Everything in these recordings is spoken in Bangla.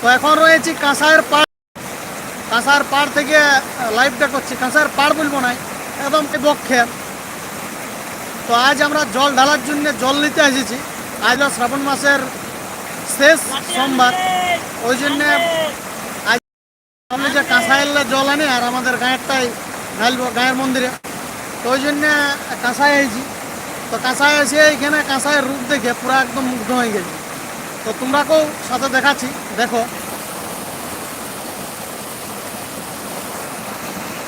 তো এখন রয়েছি কাঁসাইয়ের পাড়। কাঁসার পাড় থেকে লাইভটা করছি। কাঁসার পাড় বলব না, একদম বক্ষে তো আজ আমরা জল ঢালার জন্য জল নিতে এসেছি। আজ শ্রাবণ মাসের শেষ সোমবার। ওই জন্য আজ আমি যে কাঁসাইলে জল আনি আর আমাদের গাঁয়েরটাই ঢালবো, গাঁয়ের মন্দিরে। তো ওই জন্য কাঁসাই এসেছি তো কাঁসাই এসে এইখানে কাঁসাইয়ের রূপ দেখে পুরো একদম মুগ্ধ হয়ে গেছি। তো তোমরাকেও সাথে দেখাচ্ছি। দেখো।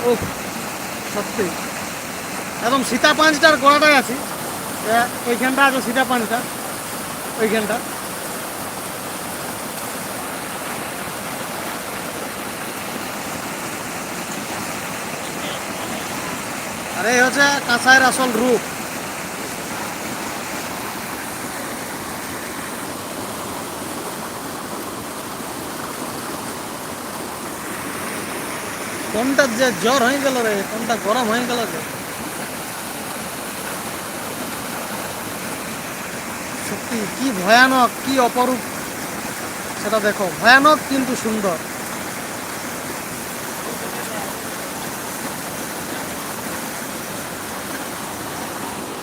ও সত্যি। একদম সীতা পাঁচটার গোড়াটায় আছি। ওইখানটা আছে সীতা পাঁচটা। ওইখানটা। আর হচ্ছে কাঁসাইয়ের আসল রূপ। কোনটা যে জ্বর হয়ে গেল রে? কোনটা গরম হয়ে গেল রে? সত্যি, কি ভয়ানক, কি অপরূপ। সেটা দেখো, ভয়ানক কিন্তু সুন্দর।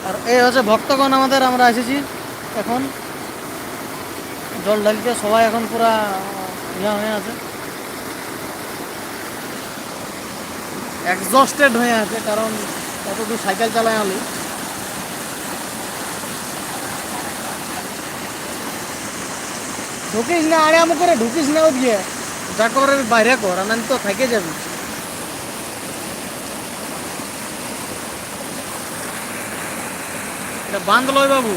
আর এই হচ্ছে ভক্তগণ আমাদের, আমরা এসেছি এখন। জল ঢালতে সবাই এখন পুরা ইয়া হয়ে আছে। এক্সস্টেড হয়ে আছে, কারণ কত দূর সাইকেল চালায় আলি ঢুকিস না, আরে আমু করে ঢুকিস না ওদিকে। যা করে বাইরে কর নাহলে তো থেকে যাবি। এটা বাঁধ লয় বাবু।